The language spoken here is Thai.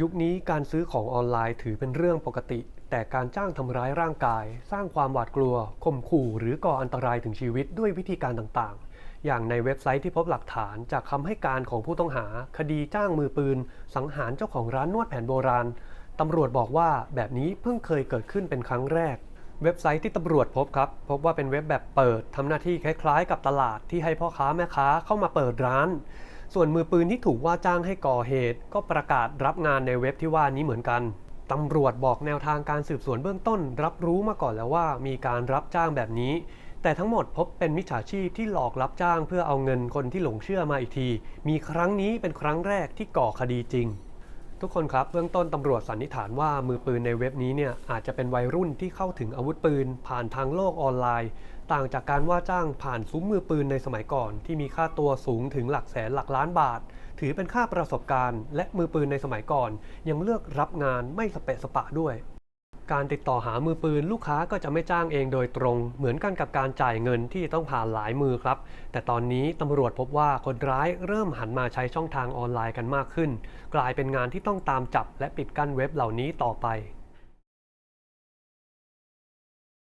ยุคนี้การซื้อของออนไลน์ถือเป็นเรื่องปกติ แต่การจ้างทำร้ายร่างกาย สร้างความหวาดกลัวข่มขู่หรือก่ออันตรายถึงชีวิตด้วยวิธีการต่างๆ อย่างในเว็บไซต์ที่พบหลักฐานจากคำให้การของผู้ต้องหา คดีจ้างมือปืน สังหารเจ้าของร้านนวดแผนโบราณตำรวจบอกว่าแบบนี้เพิ่งเคยเกิดขึ้นเป็นครั้งแรก เว็บไซต์ที่ตำรวจพบครับ พบว่าเป็นเว็บแบบเปิดทำหน้าที่คล้ายๆ กับตลาดที่ให้พ่อค้าแม่ค้าเข้ามาเปิดร้าน ส่วนมือปืนที่ถูกว่าจ้างให้ก่อเหตุ ก็ประกาศรับงานในเว็บที่ว่านี้เหมือนกันตำรวจบอกแนวทางการสืบสวนเบื้องต้น รับรู้มาก่อนแล้วว่ามีการรับจ้างแบบนี้ แต่ทั้งหมดพบเป็นมิจฉาชีพที่หลอกรับจ้างเพื่อเอาเงินคนที่หลงเชื่อมาอีกที มีครั้งนี้เป็นครั้งแรกที่ก่อคดีจริง ทุกคนครับเบื้องต้นตำรวจสันนิษฐานว่ามือปืนในเว็บนี้เนี่ยอาจจะเป็นวัยรุ่นที่เข้าถึงอาวุธปืน ผ่านทางโลกออนไลน์ ต่างจากการว่าจ้างผ่านซุ้มมือปืนในสมัยก่อน ที่มีค่าตัวสูงถึงหลักแสนหลักล้านบาท ถือเป็นค่าประสบการณ์ และมือปืนในสมัยก่อน ยังเลือกรับงานไม่สเปะสปะด้วย การติดต่อหามือปืนลูกค้าก็จะไม่จ้างเองโดยตรง เหมือนกันกับการจ่ายเงินที่ต้องผ่านหลายมือครับ แต่ตอนนี้ตำรวจพบว่าคนร้ายเริ่มหันมาใช้ช่องทางออนไลน์กันมากขึ้น กลายเป็นงานที่ต้องตามจับและปิดกั้นเว็บเหล่านี้ต่อไป